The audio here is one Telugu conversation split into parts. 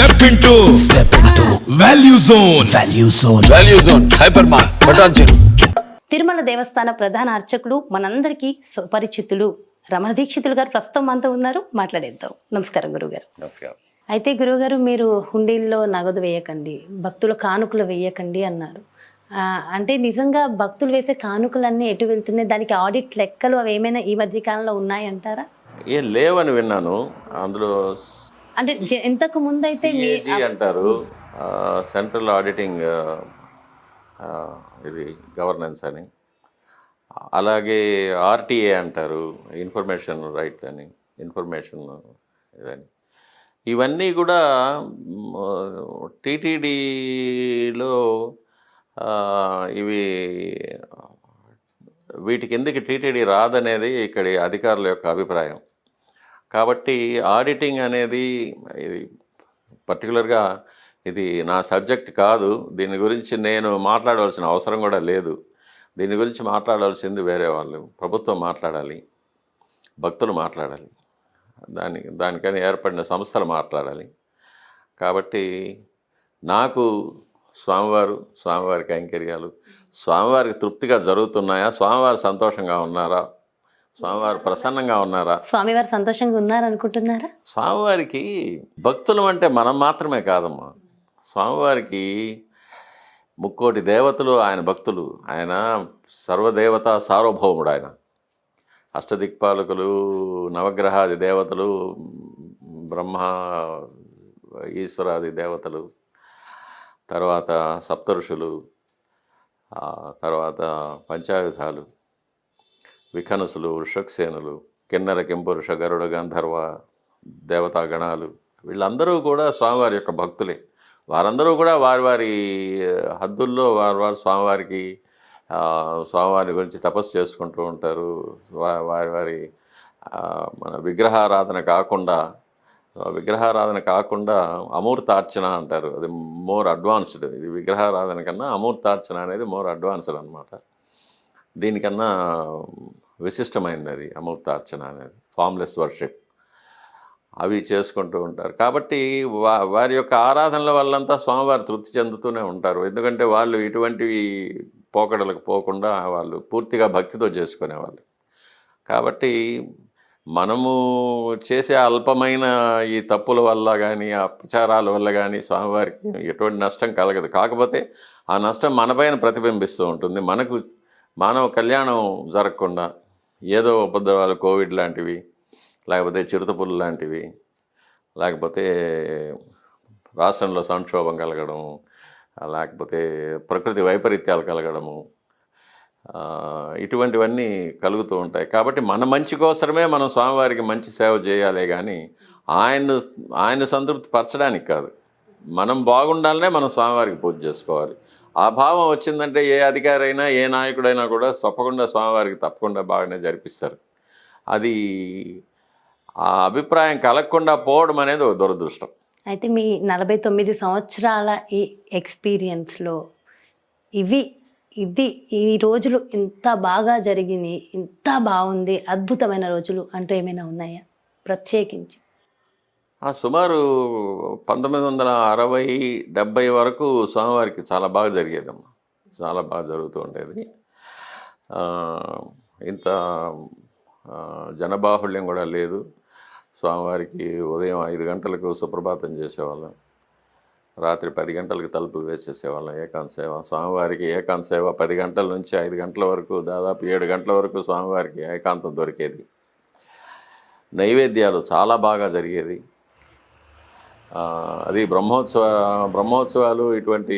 Step into step into value zone value zone value zone hyper mart Patancheru Tirumala దేవస్థాన ప్రధాన అర్చకులు మనందరికీ సుపరిచితులు రమణ దీక్షితులు గారు ప్రస్తుతం మనతో ఉన్నారు. మాట్లాడేద్దాం. నమస్కారం గురుగారు నమస్కారం. అయితే గురుగారు మీరు హుండీల్లో నగదు వేయకండి భక్తుల కానుకలు వేయకండి అన్నారు. అంటే నిజంగా భక్తులు వేసే కానుకలన్నీ ఎటు వెళ్తున్నాయి? దానికి ఆడిట్ లెక్కలు అవి ఏమైనా ఈ మధ్య కాలంలో ఉన్నాయంటారా? ఏం లేవని విన్నాను. అందులో అంటే ఇంతకు ముందు అయితే అంటారు. సెంట్రల్ ఆడిటింగ్ ఇది గవర్నెన్స్ అని. అలాగే ఆర్టీఏ అంటారు ఇన్ఫర్మేషన్ రైట్ అని ఇన్ఫర్మేషన్ ఇదని. ఇవన్నీ కూడా టీటీడీలో ఇవి వీటి కిందకి టీటీడీ రాదనేది ఇక్కడి అధికారుల యొక్క అభిప్రాయం. కాబట్టి ఆడిటింగ్ అనేది ఇది పర్టికులర్గా ఇది నా సబ్జెక్ట్ కాదు. దీని గురించి నేను మాట్లాడవలసిన అవసరం కూడా లేదు. దీని గురించి మాట్లాడాల్సింది వేరే వాళ్ళు. ప్రభుత్వం మాట్లాడాలి. భక్తులు మాట్లాడాలి. దాని దానికని ఏర్పడిన సంస్థలు మాట్లాడాలి. కాబట్టి నాకు స్వామివారు స్వామివారి కైంకర్యాలు స్వామివారికి తృప్తిగా జరుగుతున్నాయా స్వామివారు సంతోషంగా ఉన్నారా స్వామివారు ప్రసన్నంగా ఉన్నారా? స్వామివారు సంతోషంగా ఉన్నారనుకుంటున్నారా స్వామివారికి భక్తులం అంటే మనం మాత్రమే కాదమ్మా. స్వామివారికి ముక్కోటి దేవతలు ఆయన భక్తులు. ఆయన సర్వదేవత సార్వభౌముడు ఆయన. అష్టదిక్పాలకులు నవగ్రహాది దేవతలు బ్రహ్మ ఈశ్వరాది దేవతలు తర్వాత సప్తఋషులు తర్వాత పంచాయుధాలు విఖనసులు వృషక్సేనులు కిన్నెర కెంపురుష గరుడ గంధర్వ దేవతా గణాలు వీళ్ళందరూ కూడా స్వామివారి యొక్క భక్తులే. వారందరూ కూడా వారి వారి హద్దుల్లో వారి వారి స్వామివారికి స్వామివారి గురించి తపస్సు చేసుకుంటూ ఉంటారు. వారి వారి మన విగ్రహారాధన కాకుండా విగ్రహారాధన కాకుండా అమూర్తార్చన అంటారు. అది మోర్ అడ్వాన్స్డ్. ఇది విగ్రహారాధన కన్నా అమూర్తార్చన అనేది మోర్ అడ్వాన్స్డ్ అనమాట దీనికన్నా విశిష్టమైనది అది అమృతార్చన అనేది ఫామ్లెస్ వర్షిప్. అవి చేసుకుంటూ ఉంటారు. కాబట్టి వా వారి యొక్క ఆరాధనల వల్లంతా స్వామివారు తృప్తి చెందుతూనే ఉంటారు. ఎందుకంటే వాళ్ళు ఇటువంటివి పోకడలకు పోకుండా వాళ్ళు పూర్తిగా భక్తితో చేసుకునేవాళ్ళు. కాబట్టి మనము చేసే అల్పమైన ఈ తప్పుల వల్ల కానీ ఆ అపచారాల వల్ల కానీ స్వామివారికి ఎటువంటి నష్టం కలగదు. కాకపోతే ఆ నష్టం మనపైన ప్రతిబింబిస్తూ ఉంటుంది. మనకు మానవ కళ్యాణం జరగకుండా ఏదో ఉపద్రవాలు కోవిడ్ లాంటివి లేకపోతే చిరుతపులు లాంటివి లేకపోతే రాష్ట్రంలో సంక్షోభం కలగడం లేకపోతే ప్రకృతి వైపరీత్యాలు కలగడము ఇటువంటివన్నీ కలుగుతూ ఉంటాయి. కాబట్టి మన మంచి కోసమే మనం స్వామివారికి మంచి సేవ చేయాలి కానీ ఆయన్ను ఆయన సంతృప్తి పరచడానికి కాదు. మనం బాగుండాలనే మనం స్వామివారికి పూజ చేసుకోవాలి. ఆ భావం వచ్చిందంటే ఏ అధికారైనా ఏ నాయకుడైనా కూడా తప్పకుండా స్వామివారికి తప్పకుండా బాగానే జరిపిస్తారు. అది ఆ అభిప్రాయం కలగకుండా పోవడం అనేది ఒక దురదృష్టం. అయితే మీ నలభై తొమ్మిది సంవత్సరాల ఈ ఎక్స్పీరియన్స్లో ఇవి ఇది ఈ రోజులు ఇంత బాగా జరిగింది ఇంత బాగుంది అద్భుతమైన రోజులు అంటూ ఏమైనా ఉన్నాయా? ప్రత్యేకించి. సుమారు పంతొమ్మిది వందల అరవై డెబ్బై వరకు స్వామివారికి చాలా బాగా జరిగేదమ్మా. చాలా బాగా జరుగుతూ ఉండేది. ఇంత జనబాహుళ్యం కూడా లేదు. స్వామివారికి ఉదయం ఐదు గంటలకు సుప్రభాతం చేసేవాళ్ళం. రాత్రి పది గంటలకు తలుపులు వేసేసేవాళ్ళం. ఏకాంత సేవ. స్వామివారికి ఏకాంత సేవ పది గంటల నుంచి ఐదు గంటల వరకు దాదాపు ఏడు గంటల వరకు స్వామివారికి ఏకాంతం దొరికేది. నైవేద్యాలు చాలా బాగా జరిగేది. అది బ్రహ్మోత్సవ బ్రహ్మోత్సవాలు ఇటువంటి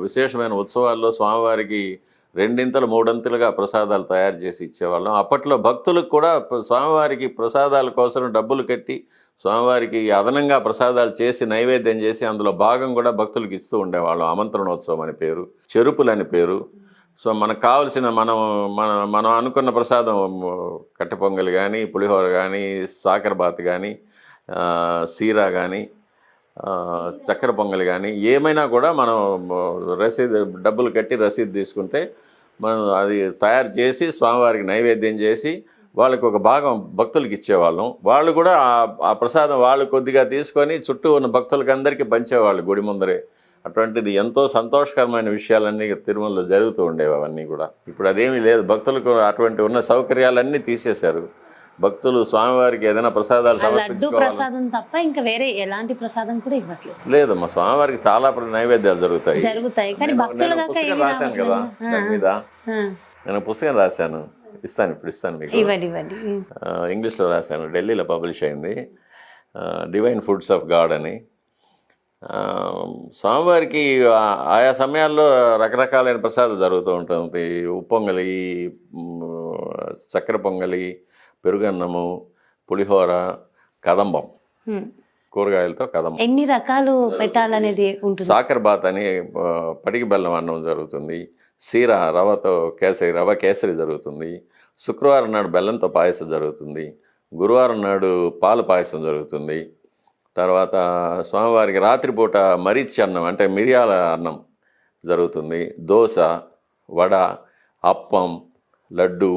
విశేషమైన ఉత్సవాల్లో స్వామివారికి రెండింతలు మూడంతలుగా ప్రసాదాలు తయారు చేసి ఇచ్చేవాళ్ళం. అప్పట్లో భక్తులకు కూడా స్వామివారికి ప్రసాదాల కోసం డబ్బులు కట్టి స్వామివారికి అదనంగా ప్రసాదాలు చేసి నైవేద్యం చేసి అందులో భాగం కూడా భక్తులకు ఇస్తూ ఉండేవాళ్ళం. ఆమంత్రణోత్సవం అని పేరు చెరుపులని పేరు. సో మనకు కావలసిన మనం మన మనం అనుకున్న ప్రసాదం కట్టె పొంగల్ కానీ పులిహోర కానీ సాకరబాత్ కానీ సీరా కానీ చక్కెర పొంగలి కానీ ఏమైనా కూడా మనం రసీదు డబ్బులు కట్టి రసీదు తీసుకుంటే మనం అది తయారు చేసి స్వామివారికి నైవేద్యం చేసి వాళ్ళకి ఒక భాగం భక్తులకి ఇచ్చేవాళ్ళం. వాళ్ళు కూడా ఆ- ఆ ప్రసాదం వాళ్ళు కొద్దిగా తీసుకొని చుట్టూ ఉన్న భక్తులకి అందరికీ పంచేవాళ్ళు గుడి ముందరే. అటువంటిది ఎంతో సంతోషకరమైన విషయాలన్నీ తిరుమలలో జరుగుతూ ఉండేవి అవన్నీ కూడా. ఇప్పుడు అదేమీ లేదు. భక్తులకు అటువంటి ఉన్న సౌకర్యాలన్నీ తీసేశారు. భక్తులు స్వామివారికి ఏదైనా ప్రసాదాలు ప్రసాదం తప్ప ఇంకా వేరే ఎలాంటి ప్రసాదం కూడా ఇవ్వట్లేదు. లేదమ్మా స్వామివారికి చాలా నైవేద్యాలు జరుగుతాయి. జరుగుతాయి కానీ భక్తుల పుస్తకం రాశాను కదా మీద. నేను పుస్తకం రాశాను ఇస్తాను ఇప్పుడు ఇస్తాను మీకు. ఇవ్వండి ఇవ్వండి. ఆ, ఇంగ్లీష్లో రాశాను ఢిల్లీలో పబ్లిష్ అయింది. డివైన్ ఫుడ్స్ ఆఫ్ గాడ్ అని. స్వామివారికి ఆయా సమయాల్లో రకరకాలైన ప్రసాదాలు జరుగుతూ ఉంటుంది. ఉప్పొంగలి చక్కెర పొంగలి పెరుగన్నము పులిహోర కదంబం. కూరగాయలతో కదంబం. ఎన్ని రకాలు పెట్టాలనేది ఉంటుంది? సాకర్ బాత్ అని ఆ, పటికి బెల్లం అన్నం జరుగుతుంది. సీర రవతో కేసరి రవ కేసరి జరుగుతుంది. శుక్రవారం నాడు బెల్లంతో పాయసం జరుగుతుంది. గురువారం నాడు పాల పాయసం జరుగుతుంది. తర్వాత స్వామివారికి రాత్రిపూట మరీచి అన్నం అంటే మిరియాల అన్నం జరుగుతుంది. దోశ వడ అప్పం లడ్డు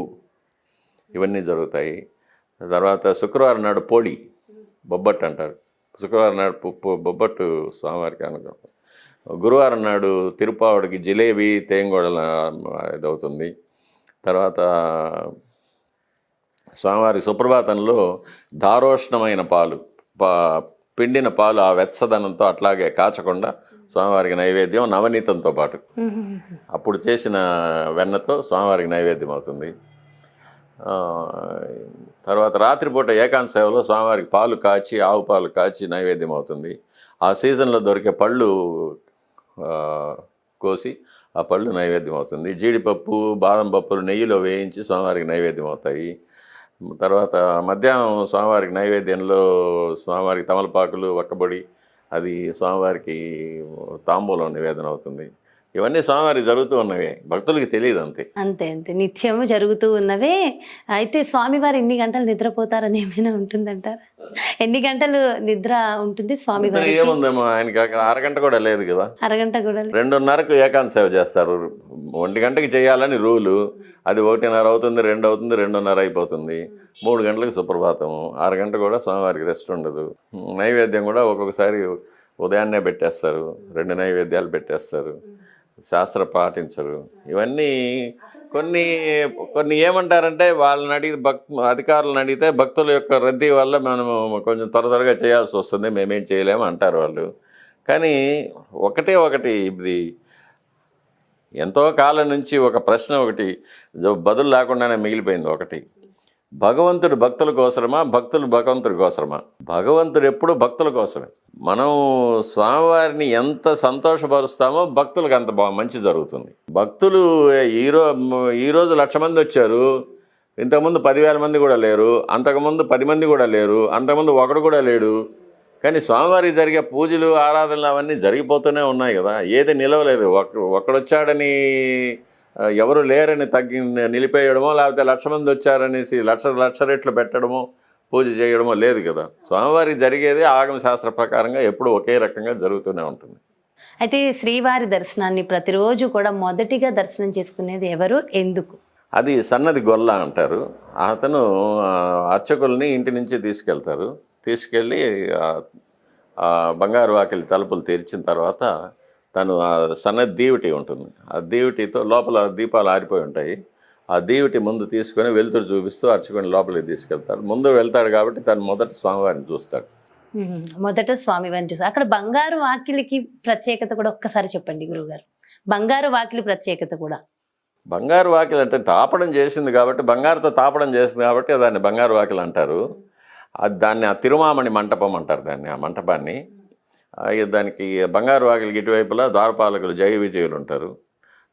ఇవన్నీ జరుగుతాయి. తర్వాత శుక్రవారం నాడు పొడి బొబ్బట్టు అంటారు. శుక్రవారం నాడు బొబ్బట్టు స్వామివారికి అనుకో గురువారం నాడు తిరుపావుడికి జిలేబీ తేంగోడల ఇదవుతుంది. తర్వాత స్వామివారి సుప్రభాతంలో దారోష్ణమైన పాలు పా పిండిన పాలు ఆ వెచ్చదనంతో అట్లాగే కాచకుండా స్వామివారికి నైవేద్యం నవనీతంతో పాటు. అప్పుడు చేసిన వెన్నతో స్వామివారికి నైవేద్యం అవుతుంది. తర్వాత రాత్రిపూట ఏకాంత సేవలో స్వామివారికి పాలు కాచి ఆవు పాలు కాచి నైవేద్యం అవుతుంది. ఆ సీజన్లో దొరికే పళ్ళు కోసి ఆ పళ్ళు నైవేద్యం అవుతుంది. జీడిపప్పు బాదం పప్పులు నెయ్యిలో వేయించి స్వామివారికి నైవేద్యం అవుతాయి. తర్వాత మధ్యాహ్నం స్వామివారికి నైవేద్యంలో స్వామివారికి తమలపాకులు వక్కబొడి అది స్వామివారికి తాంబూలం నివేదన అవుతుంది. ఇవన్నీ స్వామివారికి జరుగుతూ ఉన్నవే. భక్తులకి తెలియదు అంతే. అంతే అంతే. నిత్యము జరుగుతూ ఉన్నవే. అయితే స్వామివారు ఎన్ని గంటలు నిద్రపోతారని ఏమైనా ఉంటుందంటారా? ఎన్ని గంటలు నిద్ర ఉంటుంది స్వామివారి ఏముందేమో ఆయనకి అక్కడ అరగంట కూడా లేదు కదా. అరగంట కూడా లేదు. రెండున్నరకు ఏకాంత సేవ చేస్తారు. ఒంటి గంటకి చేయాలని రూలు. అది ఒకటిన్నర అవుతుంది రెండు అవుతుంది రెండున్నర అయిపోతుంది. మూడు గంటలకు సుప్రభాతం ఆరు గంట కూడా స్వామివారికి రెస్ట్ ఉండదు. నైవేద్యం కూడా ఒక్కొక్కసారి ఉదయాన్నే పెట్టేస్తారు. రెండు నైవేద్యాలు పెట్టేస్తారు. శాస్త్ర పాటించరు. ఇవన్నీ కొన్ని కొన్ని ఏమంటారంటే వాళ్ళని అడిగి భక్ అధికారులను అడిగితే భక్తుల యొక్క రద్దీ వల్ల మనము కొంచెం త్వర త్వరగా చేయాల్సి వస్తుంది. మేమేం చేయలేము అంటారు వాళ్ళు. కానీ ఒకటే ఒకటి ఇది. ఎంతో కాలం నుంచి ఒక ప్రశ్న ఒకటి బదులు లేకుండానే మిగిలిపోయింది ఒకటి. భగవంతుడు భక్తుల కోసమా భక్తులు భగవంతుడి కోసమా భగవంతుడు ఎప్పుడు భక్తుల కోసమే. మనం స్వామివారిని ఎంత సంతోషపరుస్తామో భక్తులకు అంత బాగా మంచి జరుగుతుంది. భక్తులు ఈరో ఈరోజు లక్ష మంది వచ్చారు ఇంతకుముందు పదివేల మంది కూడా లేరు అంతకుముందు పది మంది కూడా లేరు అంతకుముందు ఒకడు కూడా లేడు. కానీ స్వామివారికి జరిగే పూజలు ఆరాధనలు అవన్నీ జరిగిపోతూనే ఉన్నాయి కదా. ఏది నిలవలేదు. ఒక ఒకడొచ్చాడని ఎవరు లేరని తగ్గి నిలిపేయడమో లేకపోతే లక్ష మంది వచ్చారనేసి లక్ష లక్ష రెట్లు పెట్టడమో పూజ చేయడమో లేదు కదా. స్వామివారికి జరిగేది ఆగమ శాస్త్ర ప్రకారంగా ఎప్పుడు ఒకే రకంగా జరుగుతూనే ఉంటుంది. అయితే శ్రీవారి దర్శనాన్ని ప్రతిరోజు కూడా మొదటిగా దర్శనం చేసుకునేది ఎవరు? ఎందుకు? అది సన్నది గొల్ల అంటారు. అతను అర్చకుల్ని ఇంటి నుంచి తీసుకెళ్తారు. తీసుకెళ్ళి బంగారు వాకిలి తలుపులు తెరిచిన తర్వాత తను సన్నది దీవిటి ఉంటుంది. ఆ దీవిటితో లోపల దీపాలు ఆరిపోయి ఉంటాయి. ఆ దీవిటి ముందు తీసుకొని వెలుతురు చూపిస్తూ అర్చకుని లోపలికి తీసుకెళ్తాడు. ముందు వెళ్తాడు కాబట్టి తను మొదట స్వామివారిని చూస్తాడు. మొదట స్వామివారిని చూసి అక్కడ బంగారు వాకిలికి ప్రత్యేకత కూడా ఒక్కసారి చెప్పండి గురువుగారు. బంగారు వాకిలి ప్రత్యేకత కూడా. బంగారు వాకిలి అంటే తాపడం చేసింది కాబట్టి బంగారుతో తాపడం చేసింది కాబట్టి దాన్ని బంగారు వాకిలి అంటారు. దాన్ని ఆ తిరుమామణి మంటపం అంటారు దాన్ని ఆ మంటపాన్ని. దానికి బంగారు వాకిలికి ఇటువైపులా ద్వారపాలకులు జయ విజయులు ఉంటారు.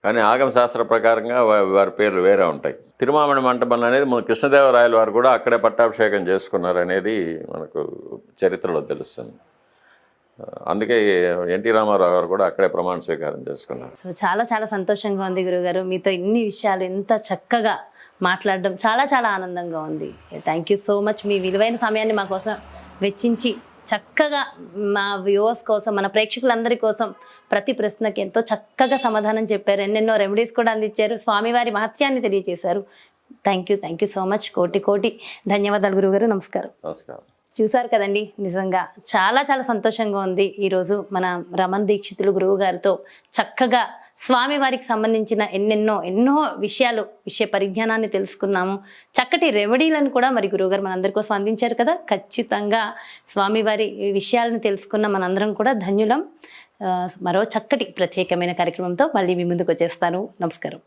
కానీ ఆగమ శాస్త్ర ప్రకారంగా వారి పేర్లు వేరే ఉంటాయి. తిరుమామణి మంటపం అనేది మన కృష్ణదేవరాయల వారు కూడా అక్కడే పట్టాభిషేకం చేసుకున్నారు అనేది మనకు చరిత్రలో తెలుస్తుంది. అందుకే ఎన్టీ రామారావు గారు కూడా అక్కడే ప్రమాణ స్వీకారం చేసుకున్నారు. చాలా చాలా సంతోషంగా ఉంది గురుగారు. మీతో ఇన్ని విషయాలు ఎంత చక్కగా మాట్లాడడం చాలా చాలా ఆనందంగా ఉంది. Thank you so much. మీ విలువైన సమయాన్ని మా కోసం వెచ్చించి చక్కగా మా వ్యూవర్స్ కోసం మన ప్రేక్షకులందరి కోసం ప్రతి ప్రశ్నకి ఎంతో చక్కగా సమాధానం చెప్పారు. ఎన్నెన్నో రెమెడీస్ కూడా అందించారు. స్వామివారి మహత్యాన్ని తెలియజేశారు. Thank you thank you so much కోటి కోటి ధన్యవాదాలు గురుగారు నమస్కారం. నమస్కారం. చూసారు కదండి? నిజంగా చాలా చాలా సంతోషంగా ఉంది ఈరోజు మన రమణ్ దీక్షితులు గురువు గారితో చక్కగా స్వామి వారికి సంబంధించిన ఎన్నెన్నో ఎన్నో విషయాలు విషయ పరిజ్ఞానాన్ని తెలుసుకున్నాము. చక్కటి రెమెడీలను కూడా మరి గురువుగారు మనందరి కోసం అందించారు కదా. ఖచ్చితంగా స్వామివారి విషయాలను తెలుసుకున్న మనందరం కూడా ధన్యులం. మరో చక్కటి ప్రత్యేకమైన కార్యక్రమంతో మళ్ళీ మీ ముందుకు వచ్చేస్తాను. నమస్కారం.